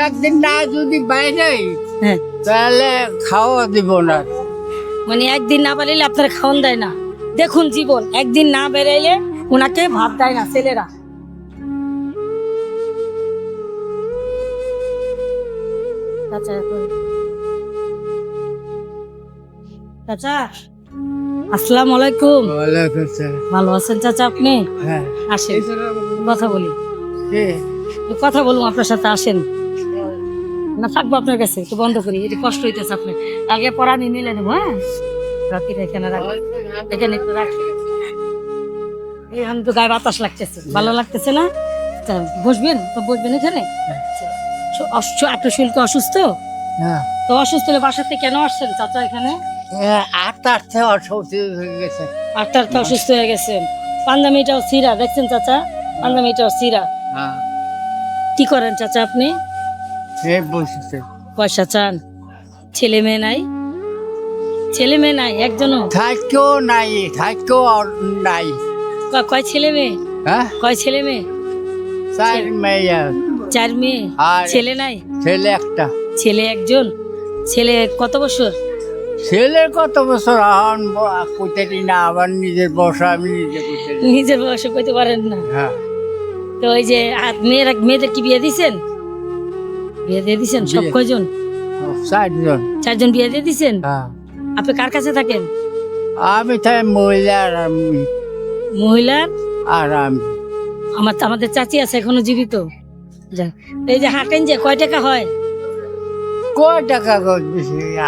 একদিন না যদি বাইরে হ্যাঁ। তাহলে খাওয়া দিব না। মানে একদিন না আপনার খাওয়ান দেয় না। দেখুন জীবন একদিন না বেরাইলে ওনাকে ভাব দেয় না ছেলেরা। চাচা চাচা আসসালামু আলাইকুম। ভালো আছেন চাচা আপনি? হ্যাঁ। আসেন কথা বলি। কথা বলুন আপনার সাথে আসেন। না থাকব আপনার কাছে একটু বন্ধ করি এটি কষ্ট হইতেছে আপনার। আগে পড়া নিয়ে নিলে নেব হ্যাঁ? রাত্রিটা এখানে রাখি এখানে একটু রাখি। এখন তো গায়ে বাতাস লাগতেছে ভালো লাগতেছে না? তা বসবেন তো বসবেন এখানে? আচ্ছা। আপনার শরীর তো অসুস্থ? হ্যাঁ। তো অসুস্থ হলে বাসাতে কেন আসছেন চাচা এখানে? এ, আট আটতে অসুস্থ হয়ে গেছে। অসুস্থ হয়ে গেছেন পাঞ্জামিটাও সিরা দেখছেন চাচা? পাঞ্জামিটাও সিরা। হ্যাঁ। কি করেন চাচা আপনি? পয়সা চান? ছেলে মেয়ে নাই? ছেলে মেয়ে নাই একজনও? থাকেও নাই থাকেও আর নাই। কয় ছেলে মেয়ে? হ্যাঁ? কয় ছেলে মেয়ে? চার মেয়ে। চার মেয়ে? আর ছেলে নাই? ছেলে একটা। ছেলে একজন? ছেলে কত বছর? ছেলের কত বছর? আহন কইতে না আবার নিজের বসা আমি নিজে কইতে নিজের বয়সে কইতে পারেন না? হ্যাঁ। তো ওই যে মেয়েরা মেয়েদের কি বিয়ে দিছেন? বিয়ে দিয়ে দিছেন? সব কয়জন? চারজন। চারজন বিয়ে দিয়ে দিছেন? হ্যাঁ। আপনি কার কাছে থাকেন? আমি তাই মহিলা আর মহিলার? আর আমি। আমার আমাদের চাচি আছে এখনও জীবিত। যাক। এই যে হাঁটেন যে কয় টাকা হয়? কয় টাকা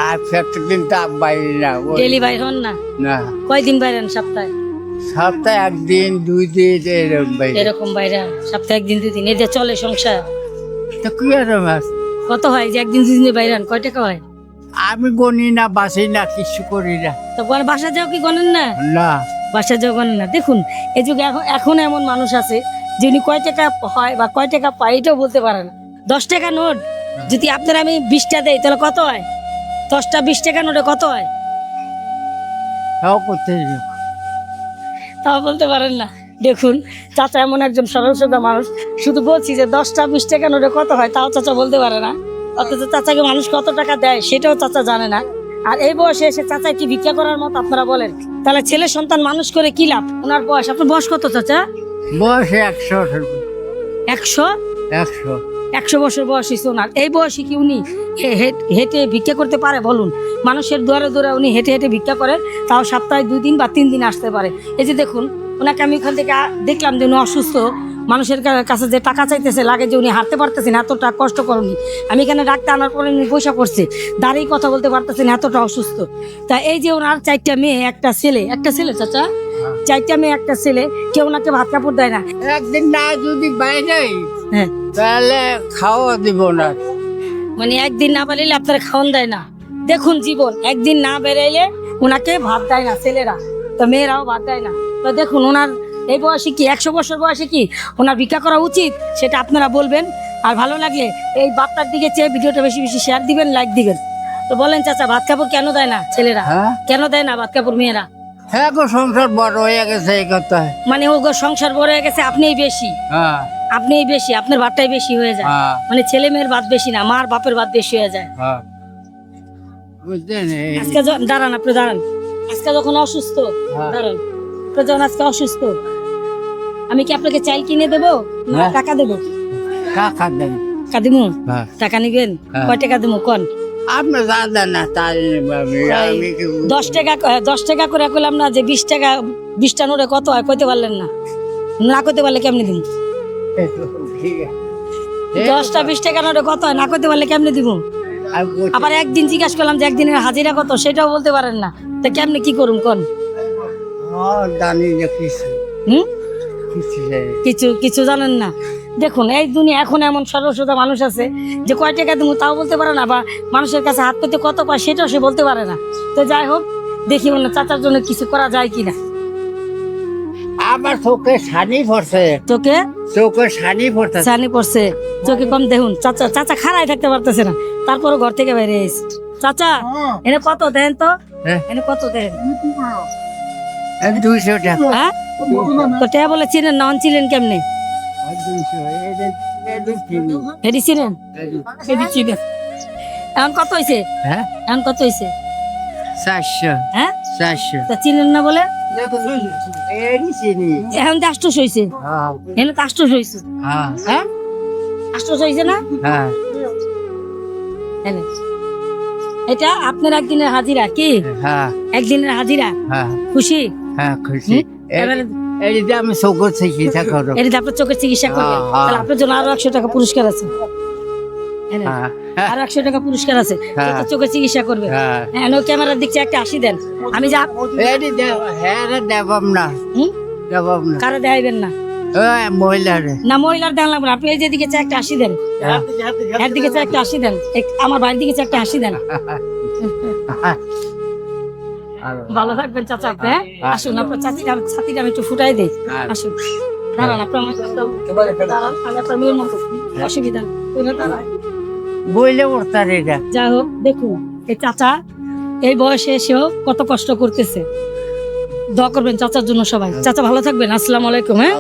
আর প্রত্যেকদিন তাপ বাইরে না ডেলি বাইর হন না? না। কয়দিন বাইরেন সপ্তাহে? সপ্তাহে একদিন দুই দিন এরকম বাইরে। এরকম বাইরে সপ্তাহে একদিন দুই দিন। এদের চলে সংসার। তো কি আর কত হয় যে একদিন দুই দিনে বাইরে কয় টাকা হয়? আমি গনি না বাসি না কিছু করি না। তো বাসা যাও কি গণেন না? না। বাসা যাও গণেন না। দেখুন এই যুগে এখন এখন এমন মানুষ আছে যিনি কয় টাকা হয় বা কয় টাকা পায় এটাও বলতে পারে না। দশ টাকা নোট যদি আপনার আমি বিশটা দেই তাহলে কত হয়? দশটা বিশ টাকা নোটে কত হয়? তাও করতে তাও বলতে পারেন না। দেখুন চাচা এমন একজন সরল সোজা মানুষ। শুধু বলছি যে দশটা বিশ টাকা নোটে কত হয়? তাও চাচা বলতে পারে না। অথচ চাচাকে মানুষ কত টাকা দেয় সেটাও চাচা জানে না। আর এই বয়সে এসে চাচা কি ভিক্ষা করার মতো আপনারা বলেন? তাহলে ছেলে সন্তান মানুষ করে কি লাভ? ওনার বয়স আপনার বয়স কত চাচা? বয়স একশো। একশো? একশো। একশো বছর বয়স হয়েছে ওনার। এই বয়সে কি উনি হেঁটে ভিক্ষা করতে পারে? বলুন। মানুষের দুয়ারে দুয়ারে উনি হেঁটে হেঁটে ভিক্ষা করেন তাও সপ্তাহে দুই দিন বা তিন দিন আসতে পারে। এই যে দেখুন ওনাকে আমি ওখান থেকে দেখলাম যে উনি অসুস্থ। মানুষের কাছে যে টাকা চাইতেছে লাগে যে উনি হাঁটতে পারতেছেন এতটা কষ্ট করেনি। আমি এখানে ডাক্তার আনার পরে উনি পয়সা করছে দাঁড়িয়ে কথা বলতে পারতেছেন এতটা অসুস্থ। তা এই যে ওনার চারটা মেয়ে একটা ছেলে একটা ছেলে চাচা? চারটা মেয়ে একটা ছেলে কেউ ওনাকে ভাত কাপড় দেয় না? একদিন না যদি বাইরে হ্যাঁ। তাহলে খাওয়া দিব না। মানে একদিন না বেরাইলে আপনারা খাওয়ান দেয় না। দেখুন জীবন একদিন না বেরাইলে ওনাকে ভাত দেয় না ছেলেরা। তো মেয়েরাও বাদ দেয় না। তো দেখুন ওনার এই বয়সে কি একশো বছর বয়সে কি ওনার ভিক্ষা করা উচিত? সেটা আপনারা বলবেন। আর ভালো লাগলে এই বার্তার দিকে চেয়ে ভিডিওটা বেশি বেশি শেয়ার দিবেন লাইক দিবেন। তো বলেন চাচা ভাত কাপড় কেন দেয় না ছেলেরা? হ্যাঁ? কেন দেয় না ভাত কাপড় মেয়েরা? হ্যাঁ গো সংসার বড় হয়ে গেছে এই কথা মানে ও গো সংসার বড় হয়ে গেছে আপনিই বেশি। হ্যাঁ। আপনিই বেশি আপনার ভাতটাই বেশি হয়ে যায়। হ্যাঁ। মানে ছেলে মেয়ের ভাত বেশি না মার বাপের ভাত বেশি হয়ে যায়। আজকে দাঁড়ান আপনি দাঁড়ান। আজকে যখন অসুস্থ হ্যাঁ। আপনি যখন আজকে অসুস্থ আমি কি আপনাকে চাল কিনে দেবো? না হ্যাঁ। টাকা দেবো? টাকা দেন। টাকা হ্যাঁ। টাকা নিবেন। কয় টাকা দিমু? কোন। না তাই কি দশ টাকা দশ টাকা করে কইলাম না যে বিশ টাকা বিশটা নোটে কত হয় কইতে পারলেন না। পারলে কেমনি আছে। দশটা বিশ টাকা নোটে কত হয় না পারলে কেমনি বলছি, আবার একদিন জিজ্ঞাসা করলাম যে একদিনের হাজিরা কত? সেটাও বলতে পারেন না। তা কেমনি কি করুন কোন? জানি না কিছু। হুম? কিছু কিছু জানেন না। দেখুন এই দুনিয়া এখন এমন সরসতা মানুষ আছে যে কয় টাকা দেবো তাও বলতে পারে না বা মানুষের কাছে হাত পেতে কত পায় সেটাও সে বলতে পারে না। তো যাই হোক দেখি মনে চাচার জন্য কিছু করা যায় কিনা। আমার চোখে ছানি পড়ছে। চোখে? চোখে ছানি পড়ছে। ছানি পড়ছে। চোখে কম দেখুন। চাচা চাচা খাড়াই থাকতে পারতেছে না। তারপরে ঘর থেকে বাইরে এসে চাচা এনে কত দেন তো? হ্যাঁ। এনে কত দেন? দুইশো টাকা। হ্যাঁ? তো টেয়া বলে চিনেন না ছিলেন কেমনে? দুইশো এদের এদের চিনি হেডি ছিলেন হেডি ছিলেন এখন কত হয়েছে হ্যাঁ। এখন কত হয়েছে চারশো। হ্যাঁ? চারশো। তা চিনেন না বলে? এখন তো হ্যাঁ। এখন তো হ্যাঁ। হ্যাঁ? না? হ্যাঁ। এটা আপনার একদিনের হাজিরা কি? হ্যাঁ। একদিনের হাজিরা? হ্যাঁ। খুশি? হ্যাঁ খুশি। এবারে এই আমি চৌকর চিকিৎসা করো। এটা আপনার চোখের চিকিৎসা করবে হ্যাঁ। তাহলে আপনার জন্য আরও একশো টাকা পুরস্কার আছে। আরও একশো টাকা পুরস্কার আছে। হ্যাঁ। চোখের চিকিৎসা করবে। হ্যাঁ। হ্যাঁ ক্যামেরার দিকছে একটা হাসি দেন। আমি যা হ্যাঁ দেবাম না। দেবাম না। কারও দেখাইবেন না। না মহিলার দেন লাগবে আপনি এই যে চা একটা হাসি দেন। এর দিকে চা একটা হাসি দেন। আমার বাড়ির দিকে চা একটা হাসি দেন। ভালো থাকবেন চাচা আপনি হ্যাঁ? আসুন আপনার চাচিটা ছাতিটা আমি একটু ফুটাই দিই। আসুন। দাঁড়ান আপনার অসুবিধা। দাঁড়ান। বইলে উঠতার এটা। যাই হোক দেখুন এই চাচা এই বয়সে এসেও কত কষ্ট করতেছে। দোয়া করবেন চাচার জন্য সবাই। চাচা ভালো থাকবেন। আসসালামু আলাইকুম হ্যাঁ?